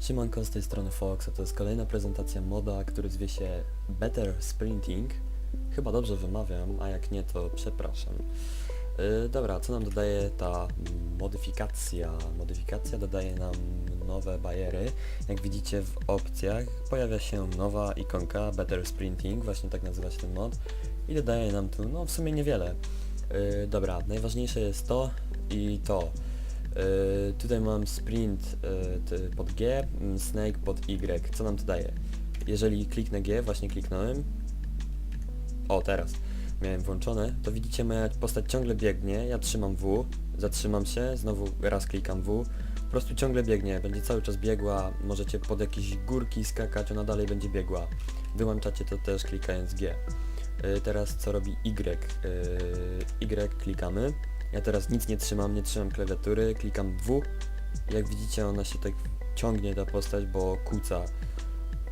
Siemanko, z tej strony Fox, a to jest kolejna prezentacja moda, który zwie się Better Sprinting. Chyba dobrze wymawiam, a jak nie to przepraszam. Yy, dobra, co nam dodaje ta modyfikacja? Modyfikacja dodaje nam nowe bariery. Jak widzicie w opcjach pojawia się nowa ikonka Better Sprinting, właśnie tak nazywa się ten mod. I dodaje nam tu, no w sumie niewiele. Yy, dobra, najważniejsze jest to i to. Yy, tutaj mam sprint ty- pod G, mm, snake pod Y. Co nam to daje? Jeżeli kliknę G, właśnie kliknąłem. O, teraz miałem włączone, to widzicie moja postać ciągle biegnie, ja trzymam W, zatrzymam się, znowu raz klikam W, po prostu ciągle biegnie, będzie cały czas biegła, możecie pod jakieś górki skakać, ona dalej będzie biegła. Wyłączacie to też klikając G. Yy, teraz co robi Y? Y klikamy. Ja teraz nic nie trzymam, nie trzymam klawiatury, klikam W. Jak widzicie ona się tak ciągnie ta postać, bo kuca.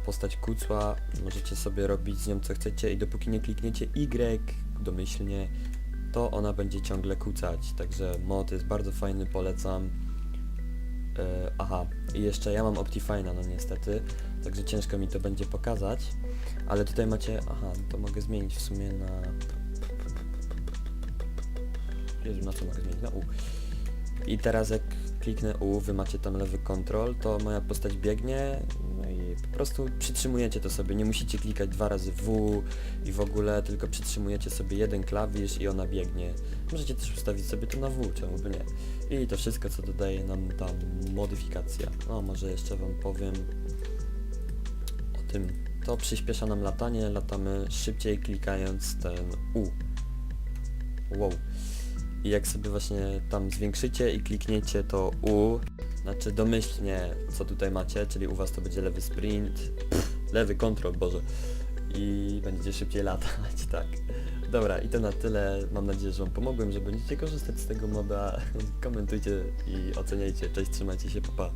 Postać kucła, możecie sobie robić z nią co chcecie i dopóki nie klikniecie Y domyślnie, to ona będzie ciągle kucać. Także mod jest bardzo fajny, polecam. E, aha, i jeszcze ja mam Optifine'a, no niestety, także ciężko mi to będzie pokazać, ale tutaj macie, aha, to mogę zmienić w sumie na... Jezu, na co? Na U. I teraz jak kliknę U, wy macie tam lewy kontrol, to moja postać biegnie, no i po prostu przytrzymujecie to sobie, nie musicie klikać dwa razy W i w ogóle, tylko przytrzymujecie sobie jeden klawisz i ona biegnie. Możecie też ustawić sobie to na W, czemu by nie. I to wszystko, co dodaje nam ta modyfikacja. No, może jeszcze wam powiem o tym. To przyspiesza nam latanie, latamy szybciej klikając ten U. Wow. I jak sobie właśnie tam zwiększycie i klikniecie to U, znaczy domyślnie co tutaj macie, czyli u was to będzie lewy sprint, lewy kontrol, Boże. I będziecie szybciej latać, tak. Dobra, i to na tyle. Mam nadzieję, że wam pomogłem, że będziecie korzystać z tego moda. Komentujcie i oceniajcie. Cześć, trzymajcie się, pa pa.